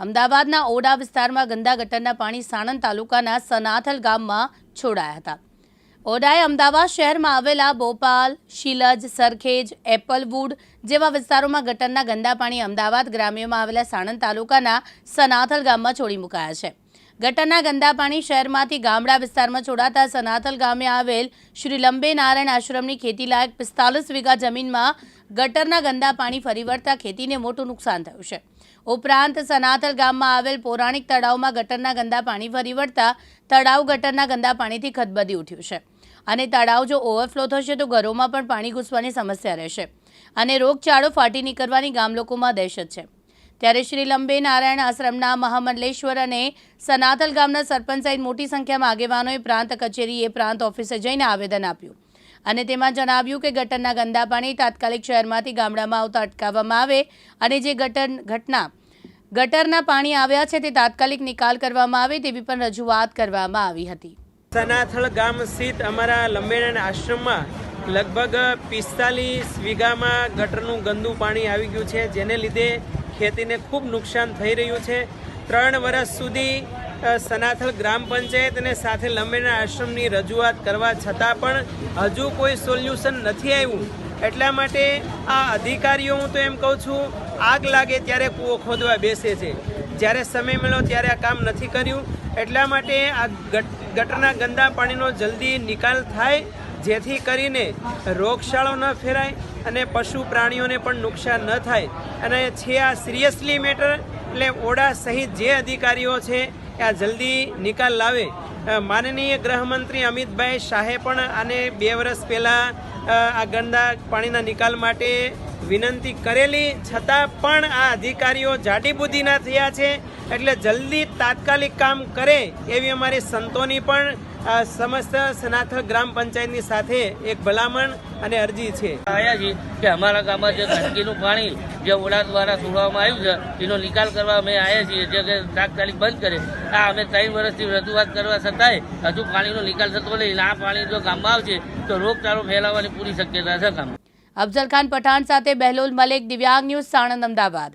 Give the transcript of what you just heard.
અમદાવાદના ઓડા વિસ્તારમાં ગંદા ગટરના પાણી સાણંદ તાલુકાના સનાથલ ગામમાં છોડાયા હતા. ઓડાએ અમદાવાદ શહેરમાં આવેલા બોપાલ, શિલજ, સરખેજ, એપલવુડ જેવા વિસ્તારોમાં ગટરના ગંદા પાણી અમદાવાદ ગ્રામ્યમાં આવેલા સાણંદ તાલુકાના સનાથલ ગામમાં છોડી મુકાયા છે. ગટરના ગંદા પાણી શહેરમાંથી ગામડા વિસ્તારમાં છોડાતા સનાથલ ગામે આવેલ શ્રી લંબે નારાયણ આશ્રમની ખેતીલાયક પિસ્તાલીસ વીઘા જમીનમાં ગટરના ગંદા પાણી ફરી વળતા ખેતીને મોટું નુકસાન થયું છે. ઉપરાંત સનાથલ ગામમાં આવેલ પૌરાણિક તળાવમાં ગટરના ગંદા પાણી ફરી વળતા તળાવ ગટરના ગંદા પાણીથી ખદબદી ઉઠ્યું છે. અને તળાવ જો ઓવરફ્લો થશે તો ઘરોમાં પણ પાણી ઘૂસવાની સમસ્યા રહેશે અને રોગચાળો ફાટી નીકળવાની ગામ લોકોમાં દહેશત છે. ત્યારે શ્રી લંબે નારાયણ આશ્રમના મહામંડલેશ્વર અને સનાથલ ગામના સરપંચ સહિત મોટી સંખ્યામાં આગેવાનોએ પ્રાંત કચેરીએ પ્રાંત ઓફિસે જઈને આવેદન આપ્યું. અને તેમાં જણાવ્યું કે ગટરના ગંદા પાણી તાત્કાલિક શહેરમાંથી ગામડામાં આવતા અટકાવવામાં આવે અને જે ગટર, ઘટના, ગટરના પાણી આવ્યા છે તે તાત્કાલિક નિકાલ કરવામાં આવે તેવી પણ રજૂઆત કરવામાં આવી હતી. સનાથળ ગામ સ્થિત અમારા લંબેણા આશ્રમમાં લગભગ પિસ્તાલીસ વીઘામાં ગટરનું ગંદુ પાણી આવી ગયું છે, જેને લીધે ખેતીને ખૂબ નુકસાન થઈ રહ્યું છે. ત્રણ વર્ષ સુધી સનાથલ ગ્રામ પંચાયત અને સાથે લંબેના આશ્રમની રજૂઆત કરવા છતાં પણ હજુ કોઈ સોલ્યુશન નથી આવ્યું. એટલા માટે આ અધિકારીઓ, હું તો એમ કહું છું, આગ લાગે ત્યારે કૂવો ખોદવા બેસે છે. જ્યારે સમય મળ્યો ત્યારે આ કામ નથી કર્યું. એટલા માટે આ ગટ- ગટરના ગંદા પાણીનો જલ્દી નિકાલ થાય, જેથી કરીને રોગશાળો ન ફેરાય અને પશુ પ્રાણીઓને પણ નુકસાન ન થાય. અને છે આ સિરિયસલી મેટર, એટલે ઓડા સહિત જે અધિકારીઓ છે એ આ જલ્દી નિકાલ લાવે. માનનીય ગૃહમંત્રી અમિતભાઈ શાહે પણ આને બે વર્ષ પહેલાં આ ગંદા પાણીના નિકાલ માટે વિનંતી કરેલી. છતાં પણ આ અધિકારીઓ જાડીબુદ્ધિના થયા છે. એટલે જલ્દી તાત્કાલિક કામ કરે એવી અમારી સંતોની પણ સમસ્ત સનાથલ ગ્રામ પંચાયતની સાથે એક ભલામણ અને અરજી છે. આવ્યા છીએ કે અમારા ગામમાં જે ગંદકીનું પાણી જે ઓળા દ્વારા છોડવામાં આવ્યું છે એનો નિકાલ કરવા અમે આવ્યા છીએ. જે કે તાત્કાલિક બંધ કરે. આ અમે ત્રણ વર્ષથી રજૂઆત કરવા છતાંય હજુ પાણીનો નિકાલ થતો નથી. અને આ પાણી જો ગામમાં આવશે તો રોગચાળો ફેલાવાની પૂરી શક્યતા છે ગામમાં. અફઝલ ખાન પઠાણ સાથે બહેલોલ મલેક દિવ્યાંગ ન્યૂઝ સાણંદ અમદાવાદ.